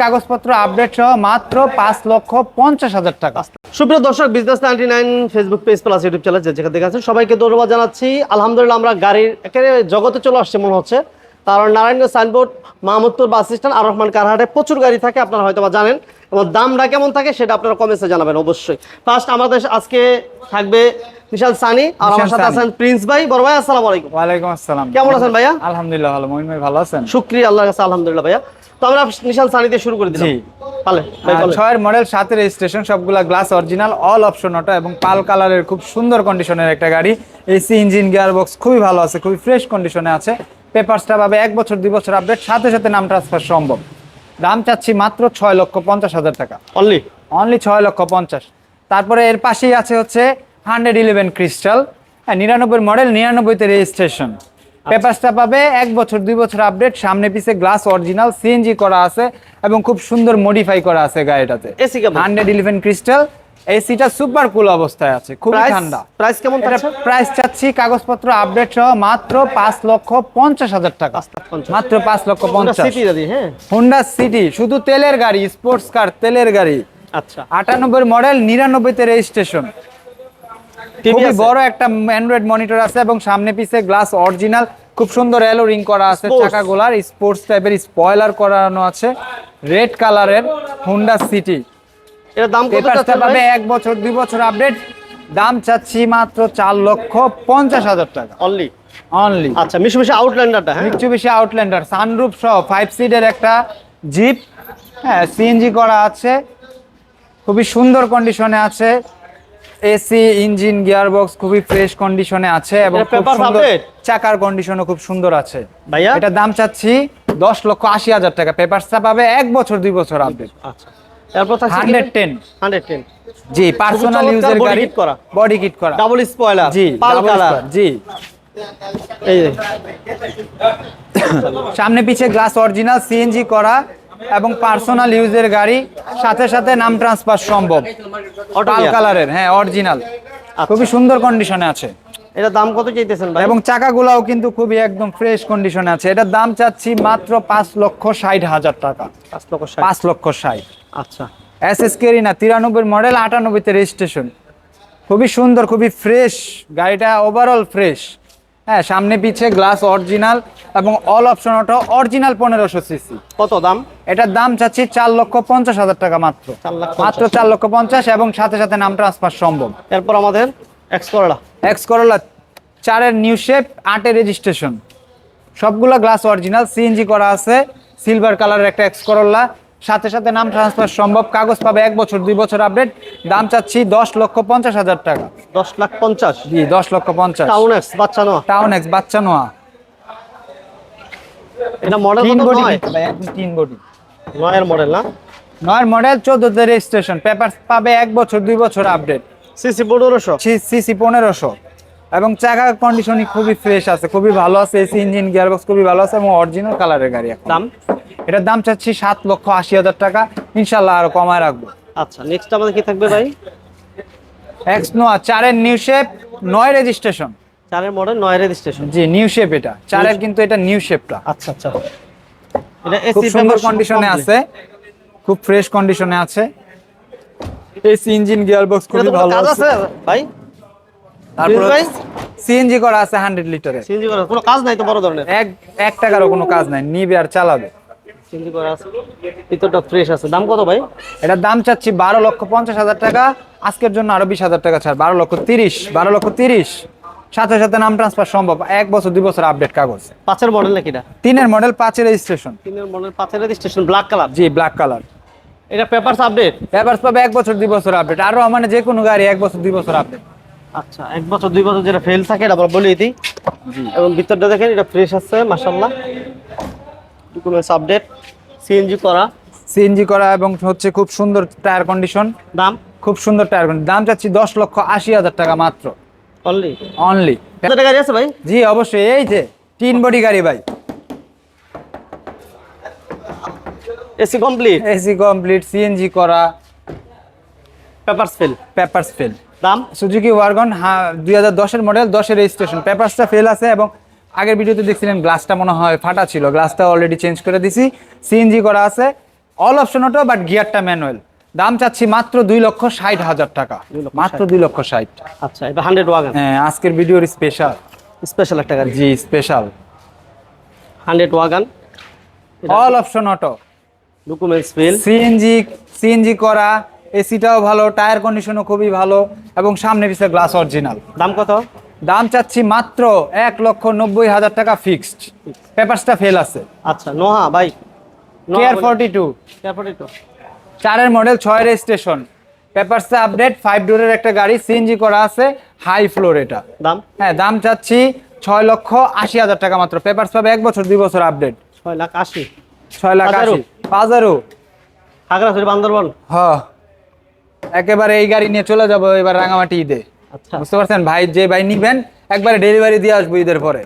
কাগজপত্র আপডেট সহ মাত্র পাঁচ লক্ষ পঞ্চাশ হাজার টাকা। সুপ্রিয় দর্শক business ninety nine Facebook page plus YouTube channel যে যেখান থেকে আছেন সবাইকে ধন্যবাদ জানাচ্ছি। আলহামদুলিল্লাহ আমরা গাড়ির একেবারে জগতে চলে আসছে মনে হচ্ছে। কারণ Narayanganj signboard Mahmudpur bus stand আর রহমান কারহাটে প্রচুর গাড়ি থাকে আপনারা হয়তো বা জানেন। এবং দামটা কেমন থাকে সেটা আপনারা কমেন্টসে জানাবেন অবশ্যই। ফার্স্ট আমাদের আজকে থাকবে বিশাল সানি আর আমার সাথে আছেন প্রিন্স ভাই। বড় ভাই আসসালামু আলাইকুম। আসসালাম। কেমন আছেন ভাইয়া? আলহামদুলিল্লাহ ভালো। ভাই ভালো আছেন? শুক্রিয়া আল্লাহর কাছে আলহামদুলিল্লাহ ভাইয়া। তো আমরা নিশাল সানি দিয়ে শুরু করে দিলাম। পালে। ছয়ের মডেল সাতের রেজিস্ট্রেশন সবগুলা গ্লাস অরিজিনাল অল অপশন ওটা এবং পাল কালারের খুব সুন্দর কন্ডিশনের একটা গাড়ি। এসি ইঞ্জিন গিয়ার বক্স খুবই ভালো আছে খুবই ফ্রেশ কন্ডিশনে আছে। পেপারসটা পাবে এক বছর দুই বছর আপডেট সাথে সাথে নাম ট্রান্সফার সম্ভব। দাম চাচ্ছি মাত্র ছয় লক্ষ পঞ্চাশ হাজার টাকা। অনলি অনলি ছয় লক্ষ পঞ্চাশ। তারপরে এর পাশেই আছে হচ্ছে হান্ড্রেড ইলেভেন ক্রিস্টাল হ্যাঁ নিরানব্বই মডেল নিরানব্বইতে রেজিস্ট্রেশন পেপারসটা পাবে এক বছর দুই বছর আপডেট সামনে পিছে গ্লাস অরিজিনাল সিএনজি করা আছে এবং খুব সুন্দর মডিফাই করা আছে গাড়িটাতে। এসি কেমন হান্ড্রেড ইলেভেন ক্রিস্টাল এসিটা সুপার কুল অবস্থায় আছে প্রাইস ঠান্ডা। প্রাইস কেমন প্রাইস চাচ্ছি কাগজপত্র আপডেট সহ মাত্র পাঁচ লক্ষ পঞ্চাশ হাজার টাকা। মাত্র পাঁচ লক্ষ পঞ্চাশ। হ্যাঁ। হোন্ডা সিটি শুধু তেলের গাড়ি স্পোর্টস কার তেলের গাড়ি। আচ্ছা। আটানব্বই মডেল নিরানব্বইতে রেজিস্ট্রেশন খুবই বড় একটা অ্যান্ড্রয়েড মনিটর আছে এবং সামনে পিছে গ্লাস অরিজিনাল খুব সুন্দর এলো রিং করা আছে Sports। চাকাগুলার। স্পোর্টস টাইপের স্পয়লার করানো আছে। রেড কালারের হোন্ডা সিটি এর দাম কত পাবে এক বছর দুই বছর আপডেট দাম চাচ্ছি মাত্র চার লক্ষ পঞ্চাশ হাজার টাকা। অনলি অনলি আচ্ছা মিশু মিশু আউটল্যান্ডারটা হ্যাঁ? মিৎসুবিশি আউটল্যান্ডার সানরুফ সহ ফাইভ সিটের একটা জিপ হ্যাঁ সিএনজি করা আছে। খুবই সুন্দর কন্ডিশনে আছে। এসি ইঞ্জিন গিয়ারবক্স খুবই ফ্রেশ কন্ডিশনে আছে এবং এটা খুব সুন্দর চাকার কন্ডিশনও খুব সুন্দর আছে। ভাইয়া? এটার দাম চাচ্ছি দশ লক্ষ আশি হাজার টাকা। পেপারসটা পাবে এক বছর দুই বছর আপডেট আচ্ছা। এরপর থাকছে হান্ড্রেড টেন। Hundred ten. জি পার্সোনাল ইউজের গাড়ি kit করা। বডি কিট করা। ডাবল স্পয়লার জি পাল কালার জি। এই সামনে পিছে গ্লাস অরিজিনাল সিএনজি করা। এবং পার্সোনাল ইউজের গাড়ি সাথে সাথে নাম ট্রান্সফার সম্ভব। gear। কালারের হ্যাঁ অরিজিনাল। খুবই সুন্দর কন্ডিশনে আছে। এটার দাম কত চাইতেছেন ভাই? এবং চাকাগুলাও কিন্তু খুবই একদম ফ্রেশ কন্ডিশনে আছে। এটার দাম চাচ্ছি মাত্র পাঁচ লক্ষ ষাট হাজার টাকা। পাঁচ লক্ষ। পাঁচ লক্ষ ষাট। আচ্ছা। এস এস কেরিনা তিরানব্বই মডেল আটানব্বইতে রেজিস্ট্রেশন খুবই সুন্দর খুবই ফ্রেশ গাড়িটা ওভারঅল ফ্রেশ হ্যাঁ সামনে পিছে গ্লাস অরিজিনাল এবং অল অপশন অটো অরিজিনাল পনেরোশো সিসি। কত দাম? এটার দাম চাচ্ছি চার লক্ষ পঞ্চাশ হাজার টাকা মাত্র। মাত্র চার লক্ষ পঞ্চাশ এবং সাথে সাথে নাম ট্রান্সফার সম্ভব। এরপর আমাদের এক্স করলা এক্স করোলা চারের নিউ শেপ আটের রেজিস্ট্রেশন সবগুলো গ্লাস অরিজিনাল সিএনজি করা আছে সিলভার কালারের একটা এক্স করোলা সাথে সাথে নাম ট্রান্সফার সম্ভব। কাগজ পাবে এক বছর দুই বছর আপডেট দাম চাচ্ছি দশ লক্ষ পঞ্চাশ হাজার টাকা। দশ লাখ পঞ্চাশ? জি দশ লক্ষ পঞ্চাশ। টাউন এক্স বাচ্চা নয়। টাউন এক্স বাচ্চা নোয়া। এটা মডেল তিন বডি নয়? তিন বডি নয়ের মডেল না? নয়ের মডেল চোদ্দতে রেজিস্ট্রেশন পেপার পাবে এক বছর দুই বছর আপডেট সিসি পনেরোশো? সিসি পনেরোশো। এবং চাকা কন্ডিশনিং খুবই ফ্রেশ আছে খুবই ভালো আছে এসি ইঞ্জিন গিয়ারবক্স খুবই ভালো আছে এবং অরিজিনাল কালারের গাড়ি দাম? এটার দাম চাচ্ছি সাত লক্ষ আশি হাজার টাকা। ইনশাল্লাহ আরও কমায় রাখব। আচ্ছা নেক্সট আমাদের কি থাকবে ভাই? এক্স নোয়া চারের নিউ শেপ নয় রেজিস্ট্রেশন চারের মডেল নয় রেজিস্ট্রেশন জি নিউ শেপ এটা। চারের কিন্তু এটা নিউ শেপটা আচ্ছা আচ্ছা। এটা খুব সুন্দর কন্ডিশনে আছে। খুব ফ্রেশ কন্ডিশনে আছে। এসি ইঞ্জিন গিয়ারবক্স খুবই ভালো কাজ আছে। ভাই? তারপর ভাই? সিএনজি করা আছে হান্ড্রেড লিটারে সিএনজি করা কোনো কাজ নাই তো বড় ধরনের? এক এক টাকারও কোনো কাজ নাই। নিবে আর চালাবে। সিএনজি করা আছে। ভিতরটা ফ্রেশ আছে। দাম কত ভাই? এটার দাম চাচ্ছি বারো লক্ষ পঞ্চাশ হাজার টাকা। আজকের জন্য আরও বিশ হাজার টাকা ছাড়। বারো লক্ষ তিরিশ বারো লক্ষ তিরিশ। সাথে সাথে নাম ট্রান্সফার সম্ভব। এক বছর দুই বছর আপডেট কাগজ। পাঁচের মডেল নাকি এটা? তিনের মডেল পাঁচের রেজিস্ট্রেশন তিনের মডেল পাঁচের রেজিস্ট্রেশন ব্ল্যাক কালার জি ব্ল্যাক কালার এটা পেপারস আপডেট পেপারস পাবে এক বছর দুই বছর আপডেট আরও মানে যে কোনো গাড়ি এক বছর দুই বছর আপডেট আচ্ছা এক বছর দুই বছর যেটা ফেল থাকে এটা বলে দিই। এবং ভিতরটা দেখেন এটা ফ্রেশ আছে মাশাল্লাহ ডকুমেন্টস আপডেট সিএনজি করা। সিএনজি করা এবং হচ্ছে খুব সুন্দর টায়ার কন্ডিশন দাম? খুব সুন্দর টায়ার কন্ডিশন দাম চাচ্ছি দশ লক্ষ আশি হাজার টাকা মাত্র। অনলি অনলি কত টাকা গাড়ি আছে ভাই? জি অবশ্যই। এই যে তিন বডি গাড়ি ভাই। AC complete AC complete CNG করা। পেপারস ফেল পেপারস ফেল দাম? সুজুকি ওয়ারগন হ্যাঁ দুই হাজার দশের মডেল দশের রেজিস্ট্রেশন পেপারসটা ফেল আছে এবং আগের ভিডিওতে দেখছিলেন গ্লাসটা মনে হয় ফাটা ছিল। গ্লাসটা অলরেডি চেঞ্জ করে দিছি। সিএনজি করা আছে। অল অপশন অটো বাট গিয়ারটা ম্যানুয়াল দাম চাচ্ছি মাত্র দুই লক্ষ ষাট হাজার টাকা। মাত্র দুই লক্ষ ষাট। আচ্ছা এটা হান্ড্রেড ওয়াগান হ্যাঁ আজকের ভিডিওর স্পেশাল স্পেশাল একটা গাড়ি। জি special hundred wagon all option auto documents full CNG CNG করা এসিটাও ভালো টায়ার কন্ডিশনও খুবই ভালো এবং সামনে পিছিয়ে গ্লাস অরিজিনাল দাম কত? দাম চাচ্ছি মাত্র এক লক্ষ নব্বই হাজার টাকা ফিক্সড পেপারসটা ফেল আছে। আচ্ছা নোহা ভাই। K R forty two K R forty two চারের মডেল ছয় রেজিস্ট্রেশন পেপারসটা আপডেট ফাইভ ডোরের একটা গাড়ি সিএনজি করা আছে হাই ফ্লোর এটা। দাম? হ্যাঁ দাম চাচ্ছি ছয় লক্ষ আশি হাজার টাকা মাত্র। পেপারস পাবে এক বছর দুই বছর আপডেট ছয় লাখ আশি। ছয় লাখ? আশি। পাজারো। খাগড়াছড়ি বান্দরবন। হ। একেবারে এই গাড়ি নিয়ে চলে যাব এবার রাঙামাটি ঈদে। বুঝতে পারছেন? ভাই যে ভাই নিবেন একবারে ডেলিভারি দিয়ে আসব ঈদের পরে।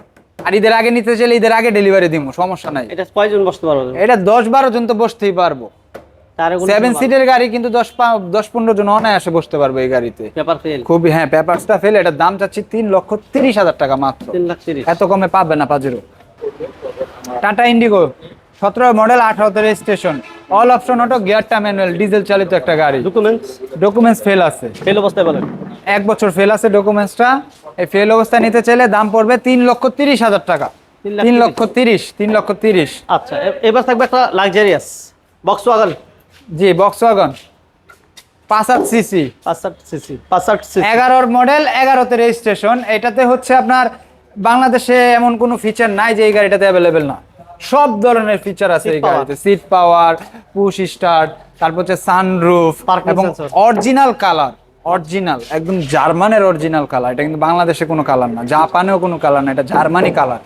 আর ঈদের আগে নিতে চাইলে ঈদের আগে ডেলিভারি দিব সমস্যা নাই। এটা কয়জন বসতে পারব? এটা দশ বারো জন তো বসতেই পারব। সেভেন সিটের গাড়ি কিন্তু দশ দশ পনেরো জন অনায়াসে বসতে পারবে এই গাড়িতে। খুবই হ্যাঁ পেপারসটা ফেল এটার দাম চাচ্ছি তিন লক্ষ তিরিশ হাজার টাকা মাত্র। এত কমে পাবে না পাজেরো টাটা ইন্ডিগো সতেরো মডেল আঠারোতে রেজিস্ট্রেশন অল অপশন অটো গিয়ারটা ম্যানুয়াল ডিজেল চালিত একটা গাড়ি। ডকুমেন্টস ডকুমেন্টস ফেল আছে। ফেল অবস্থায় বলেন। এক বছর ফেল আছে ডকুমেন্টসটা এই ফেল অবস্থায় নিতে চাইলে দাম পড়বে তিন লক্ষ তিরিশ হাজার টাকা। তিন লক্ষ তিরিশ তিন লক্ষ তিরিশ। আচ্ছা এবার থাকবে একটা লাক্সারিয়াস বক্স ওয়াগন জি বক্স ওয়াগন সিসি পাঁচষাট সিসি এগারোর মডেল এগারোতে রেজিস্ট্রেশন এটাতে হচ্ছে আপনার বাংলাদেশে এমন কোনো ফিচার নাই যে এই গাড়িটাতে অ্যাভেলেবেল না। সব ধরনের ফিচার আছে এই. গাড়িতে। সিট পাওয়ার পুশ স্টার্ট তারপর হচ্ছে সানরুফ এবং অরিজিনাল কালার অরিজিনাল একদম জার্মানের অরিজিনাল কালার এটা কিন্তু বাংলাদেশে কোনো কালার না জাপানেও কোনো কালার না এটা জার্মানি কালার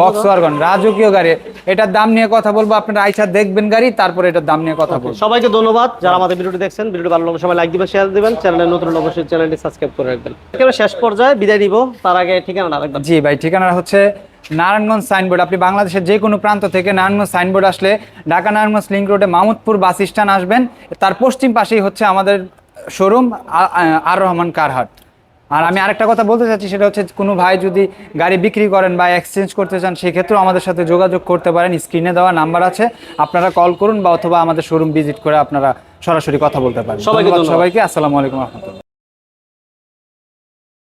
বক্স? রাজকীয় গাড়ি এটার দাম নিয়ে কথা বলব আপনারা আইসা দেখবেন গাড়ি তারপর এটার দাম নিয়ে কথা বলব। সবাইকে ধন্যবাদ যারা আমাদের ভিডিওটি দেখছেন ভিডিওটি ভালো লাগলে সবাই লাইক দিবেন শেয়ার দিবেন চ্যানেলে নতুন অবশ্যই চ্যানেলটি সাবস্ক্রাইব করে রাখবেন। একেবারে শেষ পর্যায়ে বিদায় নিব তার আগে ঠিকানা রাখবেন জি ভাই ঠিকানা হচ্ছে নারায়ণগঞ্জ সাইনবোর্ড আপনি বাংলাদেশের যে কোনো প্রান্ত থেকে নারায়ণগঞ্জ সাইনবোর্ড আসলে ঢাকা নারায়ণগঞ্জ লিঙ্ক রোডে মামুদপুর বাস স্ট্যান্ড আসবেন তার পশ্চিম পাশেই হচ্ছে আমাদের শোরুম আর রহমান কারহাট। আর আমি আরেকটা কথা বলতে চাচ্ছি সেটা হচ্ছে কোনো ভাই যদি গাড়ি বিক্রি করেন বা এক্সচেঞ্জ করতে চান সেক্ষেত্রেও আমাদের সাথে যোগাযোগ করতে পারেন। স্ক্রিনে দেওয়া নাম্বার আছে আপনারা কল করুন বা অথবা আমাদের শোরুম ভিজিট করে আপনারা সরাসরি কথা বলতে পারেন। সবাইকে আসসালামু আলাইকুম রহমতুল্লাহ।